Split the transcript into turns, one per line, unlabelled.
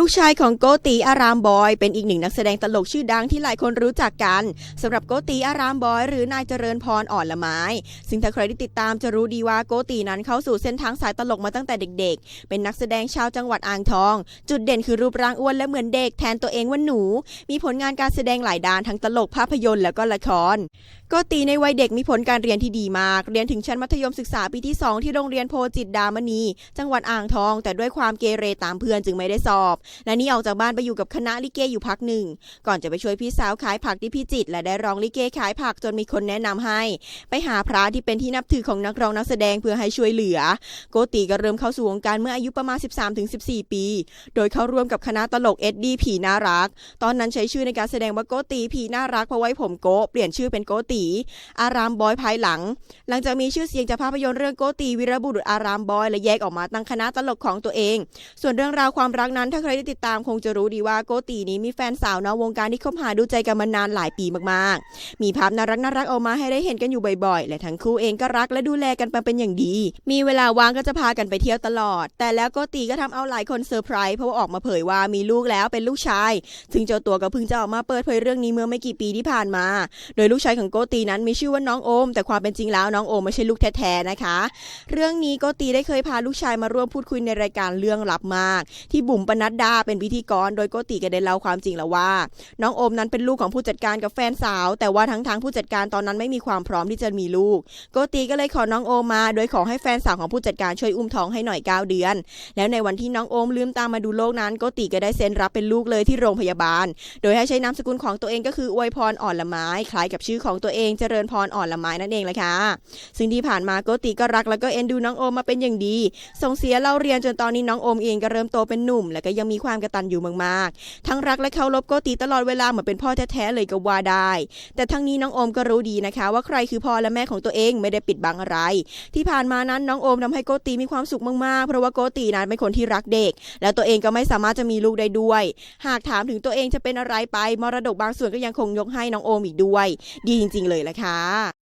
ลูกชายของโกตีอารามบอย เป็นอีกหนึ่งนักแสดงตลกชื่อดังที่หลายคนรู้จักกันสำหรับโกตีอารามบอย หรือนายเจริญพรอ่อนละไม้ ซึ่งถ้าใครที่ติดตามจะรู้ดีว่าโกตีนั้นเข้าสู่เส้นทางสายตลกมาตั้งแต่เด็ก ๆ เป็นนักแสดงชาวจังหวัดอ่างทอง จุดเด่นคือรูปร่างอ้วนและเหมือนเด็กแทนตัวเองว่าหนู มีผลงานการแสดงหลายด้านทั้งตลกภาพยนตร์แล้วก็ละครโกตีในวัยเด็กมีผลการเรียนที่ดีมาก เรียนถึงชั้นมัธยมศึกษาปีที่ 2 ที่โรงเรียนโพจิตดามณี จังหวัดอ่างทอง แต่ด้วยความเกเรตามเพื่อนจึงไม่ได้สอบและนี่ออกจากบ้านไปอยู่กับคณะลิเกอยู่พักหนึ่ง ก่อนจะไปช่วยพี่สาวขายผักที่พิจิตรและได้ร้องลิเกขายผักจนมีคนแนะนำให้ ไปหาพระที่เป็นที่นับถือของนักร้องนักแสดงเพื่อให้ช่วยเหลือ โกตีก็เริ่มเข้าสู่วงการเมื่ออายุประมาณ 13-14 ปี โดยเข้าร่วมกับคณะตลกเอ็ดดี้ผีน่ารัก ตอนนั้นใช้ชื่อในการแสดงว่าโกตีผีน่ารักเพราะไว้ผมโกเปลี่ยนชื่อเป็นโกตีอารามบอยภายหลัง หลังจากมีชื่อเสียงจากภาพยนตร์เรื่องโกตีวีรบุรุษอารามบอยและแยกออกมาตั้งคณะตลกของตัวเอง ส่วนเรื่องราวความรักนั้นถ้าใครได้ติดตามคงจะรู้ดีว่าโกตีนี้มีแฟนสาวนอกวงการที่คบหาดูใจกันมานานหลายปีมากๆ มีภาพน่ารักน่ารักออกมาให้ได้เห็นกันอยู่บ่อยๆ และทั้งคู่เองก็รักและดูแลกันมาเป็นอย่างดี มีเวลาว่างก็จะพากันไปเที่ยวตลอด แต่แล้วโกตีก็ทำเอาหลายคนเซอร์ไพรส์เพราะว่าออกมาเผยว่ามีลูกแล้วเป็นลูกชาย ซึ่งเจ้าตัวก็เพิ่งจะออกมาเปิดเผยเรื่องนี้เมื่อไม่กี่ปีที่ผ่านมา โดยลูกชายของโกตีนั้นมีชื่อว่าน้องโอม แต่ความเป็นจริงแล้วน้องโอมไม่ใช่ลูกแท้ๆนะคะ เรื่องนี้โกตีได้เคยพาลูกชายมาร่วมพูดคุยในรายการเรื่องลับมาก ที่บุ๋มปนัดดาเป็นพิธีกร โดยโกตีก็ได้เล่าความจริงแล้วว่า น้องโอมนั้นเป็นลูกของผู้จัดการกับแฟนสาว แต่ว่าทั้งทางผู้จัดการตอนนั้นไม่มีความพร้อมที่จะมีลูก โกตีก็เลยขอน้องโอมมา โดยขอให้แฟนสาวของผู้จัดการช่วยอุ้มท้องให้หน่อย 9 เดือน แล้วในวันที่น้องโอมลืมตามาดูโลกนั้น โกตีก็ได้เซ็นรับเป็นลูกเลยที่โรงพยาบาล โดยให้ใช้นามสกุลของตัวเองก็คืออวยพรอ่อนละไม้คล้ายกับชื่อของตัวเองเจริญพรอ่อนละไม้นั่นเองแหละค่ะซึ่งที่ผ่านมาโกติก็รักแล้วก็เอ็นดูน้องโอมมาเป็นอย่างดีส่งเสียเราเรียนจนตอนนี้น้องโอมเองก็เริ่มโตเป็นหนุ่ม และก็ยังมีความกระตันอยู่มากๆ ทั้งรักและเคารพโกติตลอดเวลาเหมือนเป็นพ่อแท้ๆเลยก็ว่าได้ แต่ทั้งนี้น้องโอมก็รู้ดีนะคะ ว่าใครคือพ่อและแม่ของตัวเองไม่ได้ปิดบังอะไร ที่ผ่านมานั้นน้องโอมทำให้โกติมีความสุขมากๆ เพราะว่าโกตินั้นเป็นคนที่รักเด็ก แล้วตัวเองก็ไม่สามารถจะมีลูกได้ด้วย หากถามถึงตัวเองจะเป็นอะไรไปมรดกบางส่วนก็ยังคงยกให้น้องโอมอีกด้วย ดีจริง ๆ เลยละค่ะ